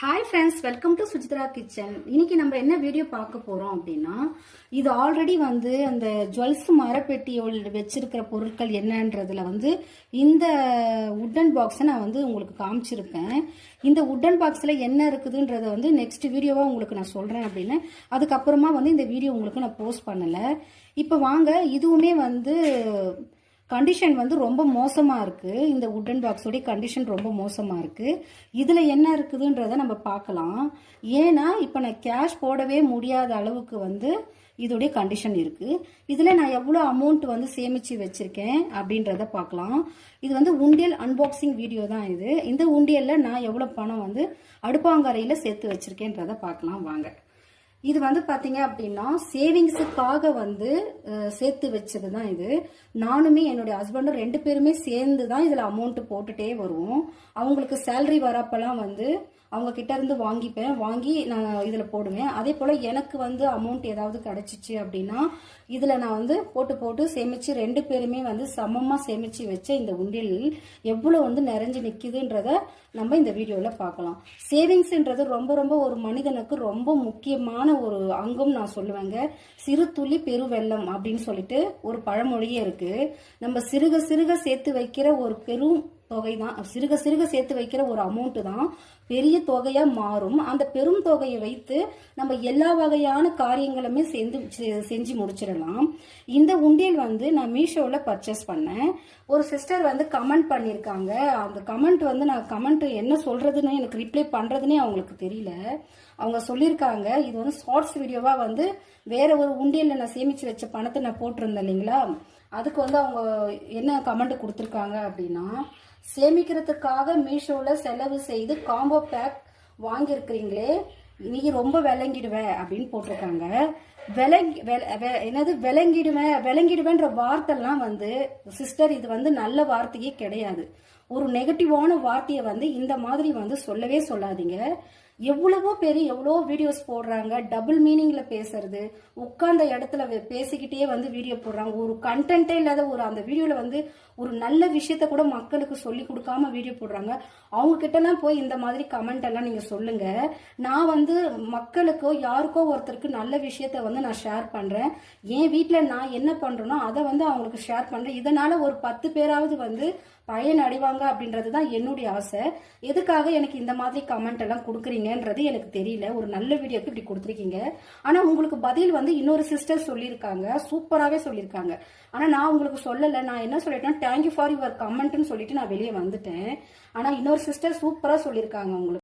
Hi friends welcome to Sujithra kitchen இன்னைக்கு நம்ம என்ன வீடியோ பார்க்க போகிறோம் அப்படின்னா இது ஆல்ரெடி வந்து அந்த ஜுவல்ஸ் மரப்பெட்டியோட வச்சிருக்கிற பொருட்கள் என்னன்றதுல வந்து இந்த உட்டன் பாக்ஸை நான் வந்து உங்களுக்கு காமிச்சிருப்பேன். இந்த உட்டன் பாக்ஸில் என்ன இருக்குதுன்றத வந்து நெக்ஸ்ட் வீடியோவாக உங்களுக்கு நான் சொல்கிறேன் அப்படின்னு. அதுக்கப்புறமா வந்து இந்த வீடியோ உங்களுக்கு நான் போஸ்ட் பண்ணலை. இப்போ வாங்க இதுவுமே வந்து கண்டிஷன் வந்து ரொம்ப மோசமாக இருக்குது இந்த உட்டன் பாக்ஸோடைய கண்டிஷன் ரொம்ப மோசமாக இருக்குது இதில் என்ன இருக்குதுன்றத நம்ம பார்க்கலாம். ஏன்னா இப்போ நான் கேஷ் போடவே முடியாத அளவுக்கு வந்து இதோடைய கண்டிஷன் இருக்குது இதில் நான் எவ்வளோ அமௌண்ட் வந்து சேமித்து வச்சுருக்கேன் அப்படின்றத பார்க்கலாம். இது வந்து உண்டியல் அன்பாக்சிங் வீடியோ தான் இது. இந்த உண்டியலில் நான் எவ்வளோ பணம் வந்து அடுப்பாங்கரையில் சேர்த்து வச்சுருக்கேன்றத பார்க்கலாம். வாங்க. இது வந்து பார்த்தீங்க அப்படின்னா சேவிங்ஸுக்காக வந்து சேர்த்து வச்சது தான் இது. நானுமே என்னுடைய ஹஸ்பண்டும் ரெண்டு பேருமே சேர்ந்து தான் இதில் அமௌண்ட்டு போட்டுகிட்டே வருவோம். அவங்களுக்கு சேல்ரி வரப்பெல்லாம் வந்து அவங்க கிட்ட இருந்து வாங்கிப்பேன். வாங்கி நான் இதில் போடுவேன். அதே போல் எனக்கு வந்து அமௌண்ட் ஏதாவது கிடச்சிச்சு அப்படின்னா இதில் நான் வந்து போட்டு போட்டு சேமித்து ரெண்டு பேருமே வந்து சமமாக சேமித்து வச்ச இந்த உண்டியல் எவ்வளோ வந்து நிறைஞ்சு நிற்கிதுன்றத நம்ம இந்த வீடியோவில் பார்க்கலாம். சேவிங்ஸ்ன்றது ரொம்ப ரொம்ப ஒரு மனிதனுக்கு ரொம்ப முக்கியமான ஒரு அங்கம் நான் சொல்லுவேங்க. சிறு துளி பெருவெள்ளம் அப்படின்னு சொல்லிட்டு ஒரு பழமொழியே இருக்கு. நம்ம சிறுக சிறுக சேர்த்து வைக்கிற ஒரு பெரும் தொகை தான் சிறுக சிறுக சேர்த்து வைக்கிற ஒரு அமௌண்ட் தான் பெரிய தொகையா மாறும். அந்த பெரும் தொகையை வைத்து நம்ம எல்லா வகையான காரியங்களுமே சேர்ந்து செ- செஞ்சு முடிச்சிடலாம். இந்த உண்டியல் வந்து நான் மீஷோவில் பர்ச்சேஸ் பண்ணேன். ஒரு சிஸ்டர் வந்து கமெண்ட் பண்ணியிருக்காங்க. அந்த கமெண்ட் வந்து நான் கமெண்ட் என்ன சொல்றதுன்னு எனக்கு ரிப்ளை பண்றதுன்னே அவங்களுக்கு தெரியல. அவங்க சொல்லியிருக்காங்க இது வந்து ஷார்ட்ஸ் வீடியோவா வந்து வேற ஒரு உண்டியல்ல நான் சேமிச்சு வச்ச பணத்தை நான் போட்டிருந்தேன் இல்லைங்களா? அதுக்கு வந்து அவங்க என்ன கமெண்ட் கொடுத்துருக்காங்க அப்படின்னா சேமிக்கிறதுக்காக மீஷோவில் செலவு செய்து காம்போ பேக் வாங்கியிருக்கிறீங்களே நீ ரொம்ப விளங்கிடுவேன் அப்படின்னு போட்டிருக்காங்க. விளங்கி வெ- என்னது? விளங்கிடுவேன் விளங்கிடுவேன்ற வார்த்தைலாம் வந்து சிஸ்டர் இது வந்து நல்ல வார்த்தையே கிடையாது. ஒரு நெகட்டிவான வார்த்தையை வந்து இந்த மாதிரி வந்து சொல்லவே சொல்லாதீங்க. எவ்வளவோ பேர் எவ்வளோ வீடியோஸ் போடுறாங்க டபுள் மீனிங்கில் பேசுறது. உட்கார்ந்த இடத்துல பேசிக்கிட்டே வந்து வீடியோ போடுறாங்க. ஒரு கண்டென்ட்டே இல்லாத ஒரு அந்த வீடியோவில் வந்து ஒரு நல்ல விஷயத்த கூட மக்களுக்கு சொல்லி கொடுக்காம வீடியோ போடுறாங்க. அவங்க கிட்டலாம் போய் இந்த மாதிரி கமெண்ட் எல்லாம் நீங்கள் சொல்லுங்க. நான் வந்து மக்களுக்கோ யாருக்கோ ஒருத்தருக்கு நல்ல விஷயத்த வந்து நான் ஷேர் பண்ணுறேன் என் வீட்டில் நான் என்ன பண்ணுறேனோ அதை வந்து அவங்களுக்கு ஷேர் பண்ணுறேன் இதனால ஒரு பத்து பேராவது வந்து பயன் அடைவாங்க அப்படின்றது தான் என்னுடைய ஆசை. எதுக்காக எனக்கு இந்த மாதிரி கமெண்ட் எல்லாம் கொடுக்குறீங்கன்றது எனக்கு தெரியல. ஒரு நல்ல வீடியோக்கு இப்படி கொடுத்துருக்கீங்க. ஆனால் உங்களுக்கு பதில் வந்து இன்னொரு சிஸ்டர் சொல்லியிருக்காங்க. சூப்பராகவே சொல்லியிருக்காங்க. ஆனால் நான் உங்களுக்கு சொல்லலை. நான் என்ன சொல்லிட்டேன் தேங்க்யூ ஃபார் யுவர் கமெண்ட்னு சொல்லிட்டு நான் வெளியே வந்துட்டேன். ஆனால் இன்னொரு சிஸ்டர் சூப்பராக சொல்லியிருக்காங்க உங்களுக்கு.